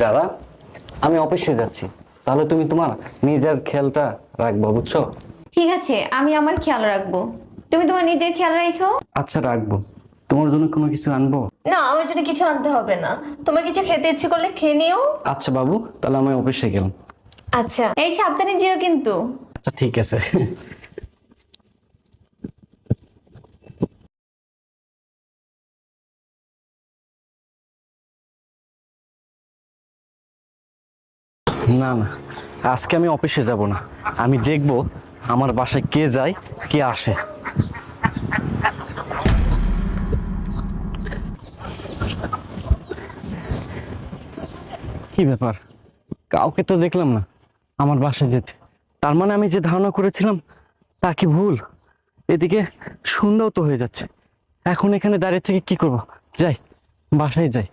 যারা আমি অফিসে যাচ্ছি। তাহলে তুমি তোমার নিজের খেয়ালটা রাখব বুঝছ? ঠিক আছে আমি আমার খেয়াল রাখব। তুমি তোমার নিজের খেয়াল রাখো। আচ্ছা রাখব। তোমার জন্য কোনো কিছু আনব? না আমার জন্য কিছু আনতে হবে না। তোমার কিছু খেতে ইচ্ছে করলে খেয়ে নিও। আচ্ছা বাবু তাহলে আমি অফিসে গেলাম। আচ্ছা এই সাবধানে যেও কিন্তু। আচ্ছা ঠিক আছে। না না। আজকে আমি অফিসে যাব না। আমি দেখব আমার বাসায় কে যায়, কে আসে। কি ব্যাপার? কাউকে তো দেখলাম না আমার বাসায় যেতে। তার মানে আমি যে ধারণা করেছিলাম, তা কি ভুল? এদিকে সন্ধ্যাও তো হয়ে যাচ্ছে। এখন এখানে দাঁড়িয়ে থেকে কি করব? যাই, বাসায় যাই।